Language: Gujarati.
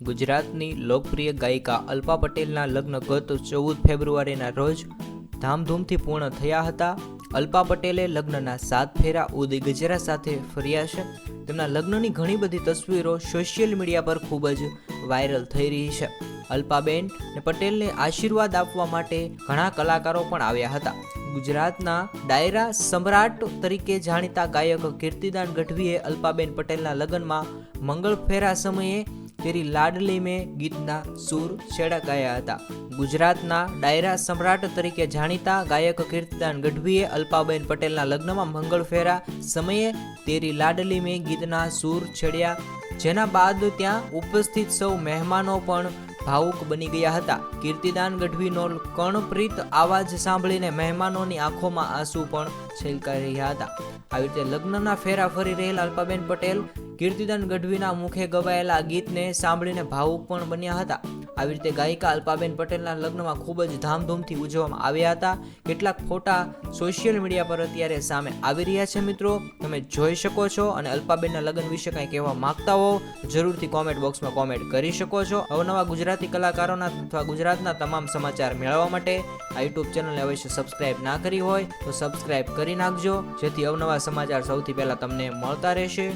ગુજરાતની લોકપ્રિય ગાયિકા અલ્પા પટેલના લગ્ન ગત ચૌદ ફેબ્રુઆરીના રોજ ધામધૂમથી પૂર્ણ થયા હતા. અલ્પા પટેલે લગ્નના સાત ફેરા ઉદય ગજરા સાથે ફર્યા છે. તેમના લગ્નની ઘણી બધી તસવીરો સોશિયલ મીડિયા પર ખૂબ જ વાયરલ થઈ રહી છે. અલ્પાબેન ને પટેલને આશીર્વાદ આપવા માટે ઘણા કલાકારો પણ આવ્યા હતા. ગુજરાતના ડાયરા સમ્રાટ તરીકે જાણીતા ગાયક કીર્તિદાન ગઢવીએ અલ્પાબેન પટેલના લગ્નમાં મંગળ ફેરા સમયે તેરી લાડલી મેં ગીતના સૂર છેડા ગાયા હતા. ગુજરાતના ડાયરા સમ્રાટ તરીકે જાણીતા ગાયક કીર્તિદાન ગઢવીએ અલ્પાબેન પટેલના લગ્નમાં મંગળ ફેરા સમયે તેરી લાડલી મેં ગીતના સૂર છેડ્યા, જેના બાદ ત્યાં ઉપસ્થિત સૌ મહેમાનો પણ ભાવુક બની ગયા હતા. કીર્તિદાન ગઢવીનો કણપ્રીત આવાજ સાંભળીને મહેમાનોની આંખોમાં આંસુ પણ છલકાઈ રહ્યા હતા. આવી રીતે લગ્નના ફેરા ફરી રહેલા અલ્પાબેન પટેલ કીર્તિદાન ગઢવીના મુખે ગવાયેલા ગીતને સાંભળીને ભાવુક પણ બન્યા હતા. આવી રીતે ગાયિકા અલ્પાબેન પટેલના લગ્નમાં ખૂબ જ ધામધૂમથી ઉજવવામાં આવ્યા હતા. કેટલાક ફોટા સોશિયલ મીડિયા પર અત્યારે સામે આવી રહ્યા છે મિત્રો. તમે જોઈ શકો છો અને અલ્પાબેનના લગ્ન વિશે કંઈ કહેવા માંગતા હો, જરૂરથી કોમેન્ટ બોક્સમાં કોમેન્ટ કરી શકો છો. અવનવા ગુજરાતી કલાકારોના અથવા ગુજરાતના તમામ સમાચાર મેળવવા માટે આ યુટ્યુબ ચેનલને અવશ્ય સબસ્ક્રાઇબ ના કરી હોય તો સબસ્ક્રાઇબ કરી નાખજો, જેથી અવનવા સમાચાર સૌથી પહેલાં તમને મળતા રહેશે.